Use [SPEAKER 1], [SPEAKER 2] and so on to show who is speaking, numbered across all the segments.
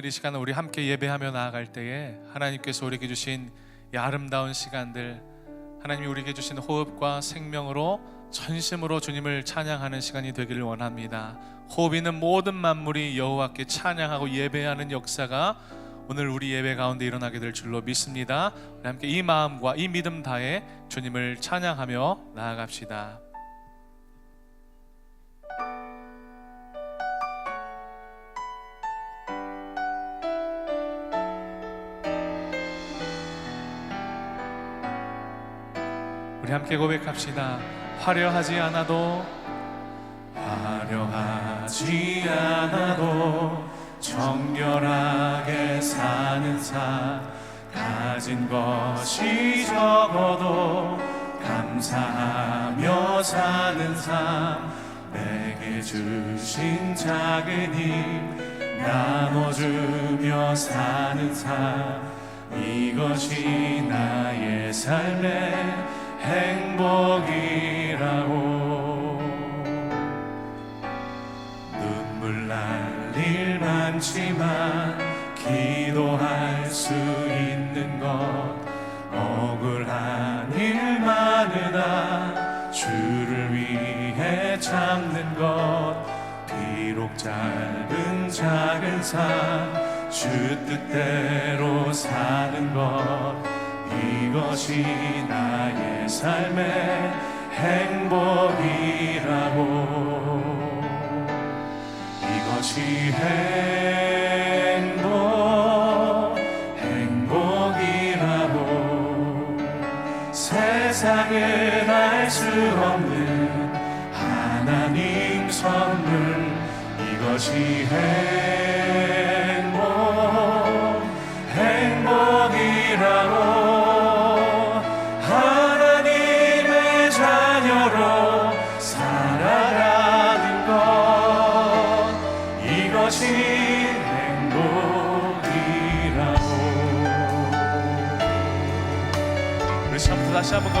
[SPEAKER 1] 오늘 이 시간 우리 함께 예배하며 나아갈 때에 하나님께서 우리에게 주신 이 아름다운 시간들 하나님이 우리에게 주신 호흡과 생명으로 전심으로 주님을 찬양하는 시간이 되기를 원합니다. 호흡 있는 모든 만물이 여호와께 찬양하고 예배하는 역사가 오늘 우리 예배 가운데 일어나게 될 줄로 믿습니다. 우리 함께 이 마음과 이 믿음 다해 주님을 찬양하며 나아갑시다. 우리 함께 고백합시다. 화려하지 않아도 화려하지 않아도 정결하게 사는 삶 가진 것이 적어도 감사하며 사는 삶 내게 주신 작은 힘 나눠주며 사는 삶 이것이 나의 삶의 행복이라고. 눈물 날 일 많지만 기도할 수 있는 것 억울한 일 많으나 주를 위해 참는 것 비록 짧은 작은 삶 주 뜻대로 사는 것 이것이 나의 삶의 행복이라고. 이것이 행복 행복이라고. 세상은 알수 없는 하나님 선물 이것이 행복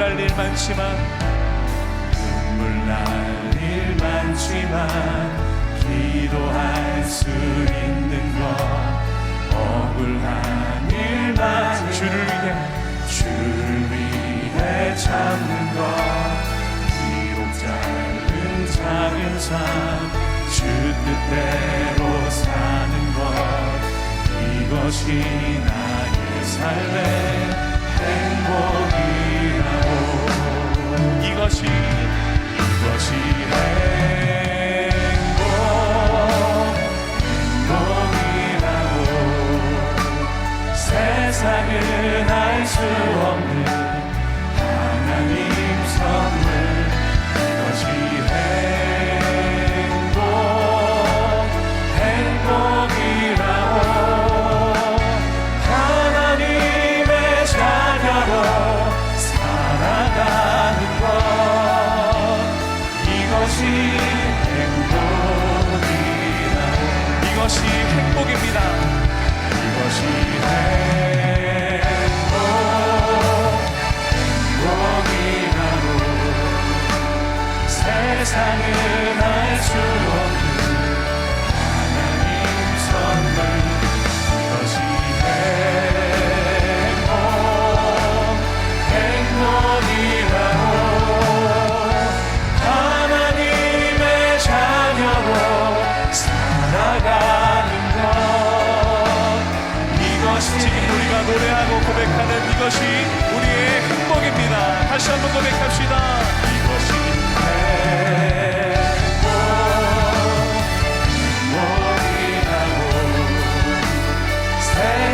[SPEAKER 1] 날 일 많지만 눈물 날 일 많지만 기도할 수 있는 것 억울한 일만 주를 위해 주를 위해 참는 것. 짧은 작은 삶주 뜻대로 사는 것. 이것이 나의 삶의 이것이 이것이 행복 행복이라고 세상은 알수 이것이 행복입니다. 이것이 행복. 행복이라고 세상은 알수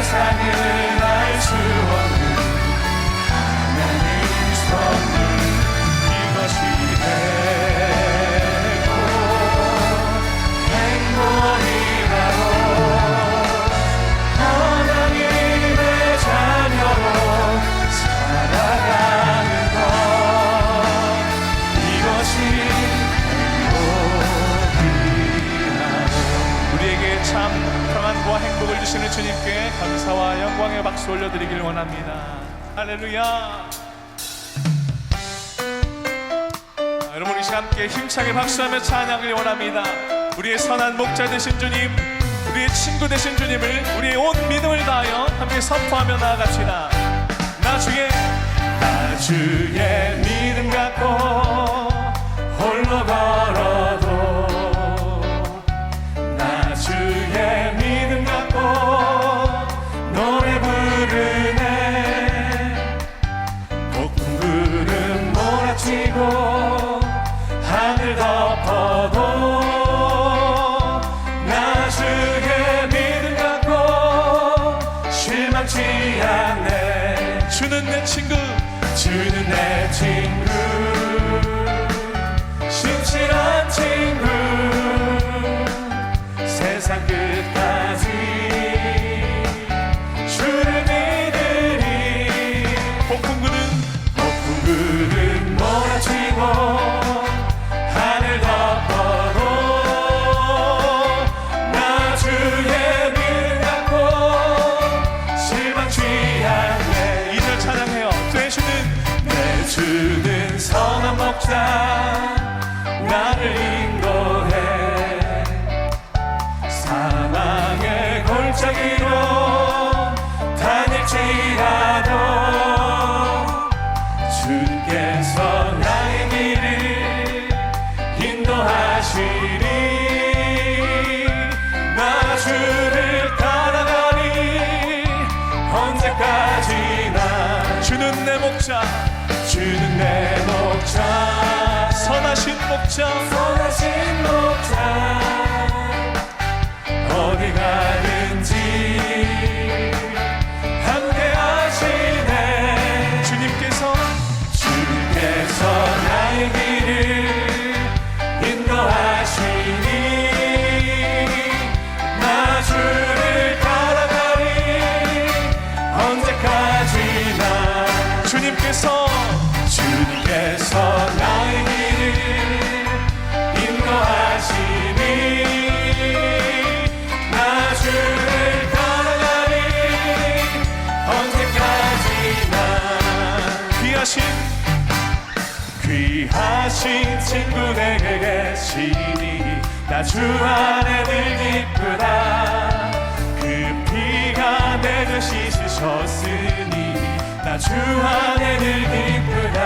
[SPEAKER 1] 세상은 알수 없는 하나님 선물 이것이 행 박수 올려드리길 원합니다. 할렐루야. 아, 여러분 시간 함께 힘차게 박수하며 찬양을 원합니다. 우리의 선한 목자 되신 주님, 우리의 친구 되신 주님을 우리의 온 믿음을 다하여 함께 선포하며 나아갑시다. 나 주의 나 주의 믿음 갖고 홀로 걸어 골짜기로 다닐지라도 주께서 나의 길을 인도하시리. 나 주를 따라가니 언제까지나 주는 내 목자. 주는 내 목자. 선하신 목자 귀하신 친구 내게 계시니 나 주 안에 늘 기쁘다. 그 피가 내려 씻으셨으니 나 주 안에 늘 기쁘다.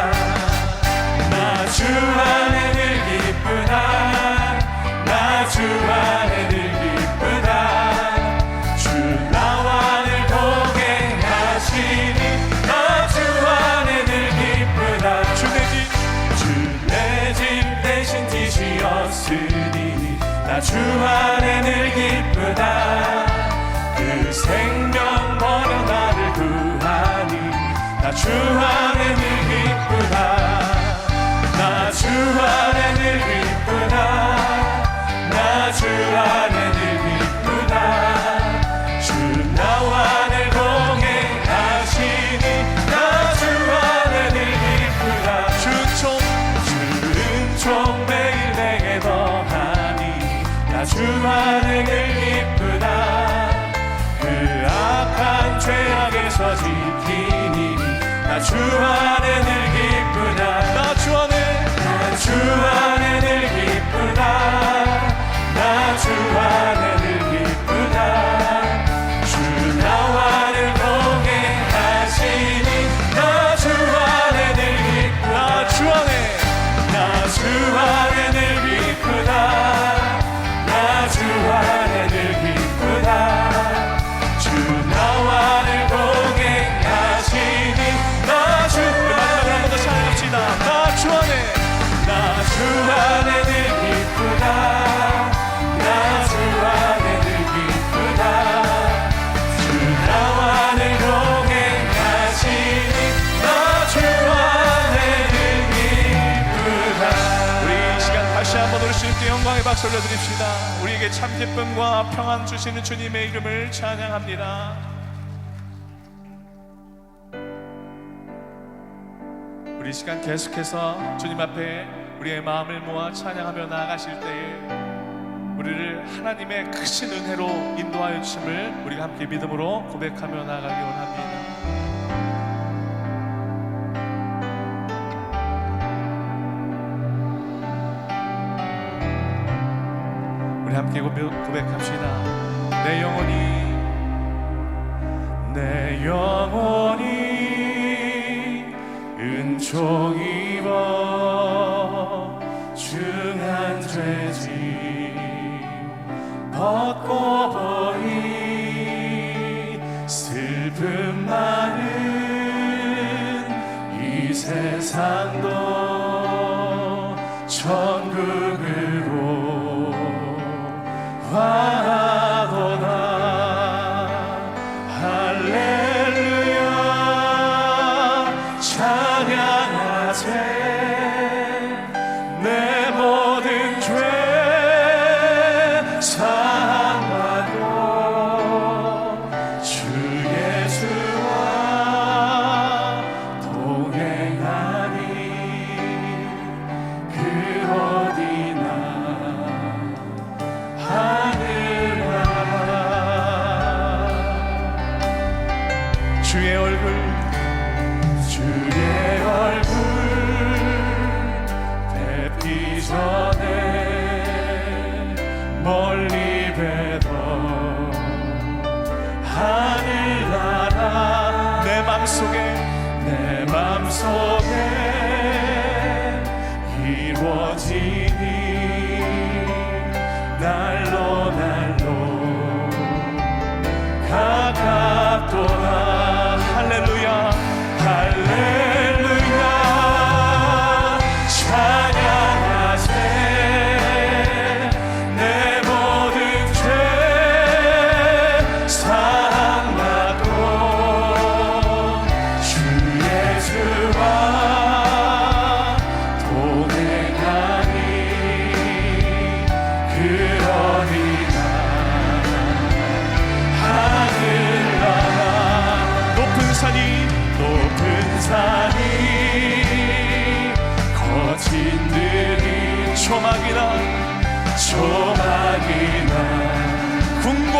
[SPEAKER 1] 나 주 안에 늘 기쁘다. 나 주 안에 나주 안에 늘 기쁘다. 그 생명 버려 나를 구하니 나 주 안에 늘 기쁘다. 나 주 안에 늘 기쁘다. 나 주 안에 그 악한 죄악에서 지키니 나 주 안에 늘 박수 올려드립시다 우리에게 참 기쁨과 평안 주시는 주님의 이름을 찬양합니다 우리 이 시간 계속해서 주님 앞에 우리의 마음을 모아 찬양하며 나아가실 때에 우리를 하나님의 크신 은혜로 인도하여 주심을 우리가 함께 믿음으로 고백하며 나아가기 원합니다. 함께 고백합시다. 내 영혼이 내 영혼이 은총 입어 중한 죄지 벗고보니 슬픔만은 이 세상도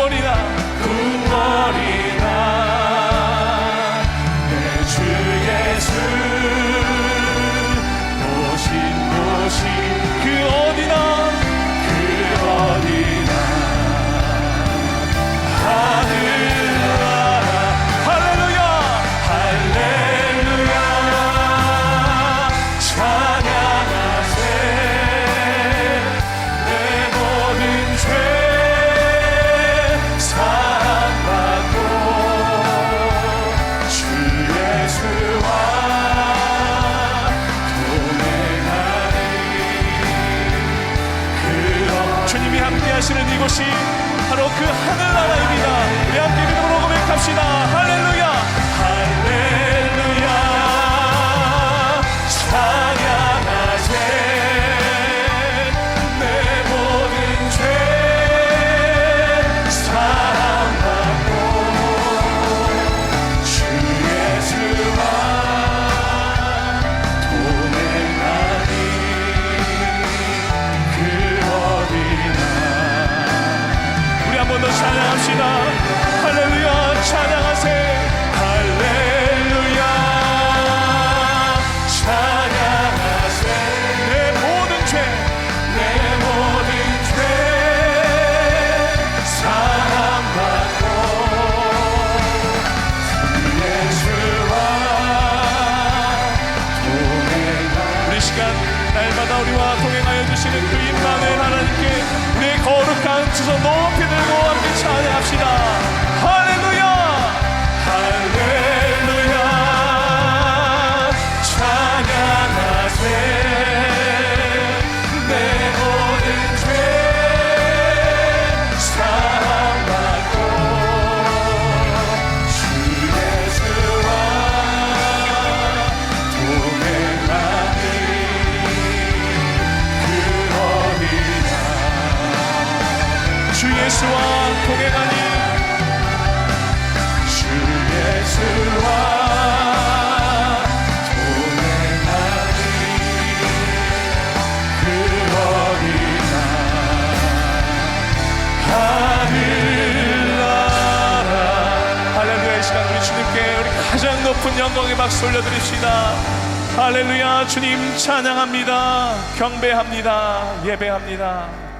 [SPEAKER 1] 주원이라 是的。 높은 영광의 막 쏠려드립시다. 할렐루야 주님 찬양합니다. 경배합니다. 예배합니다.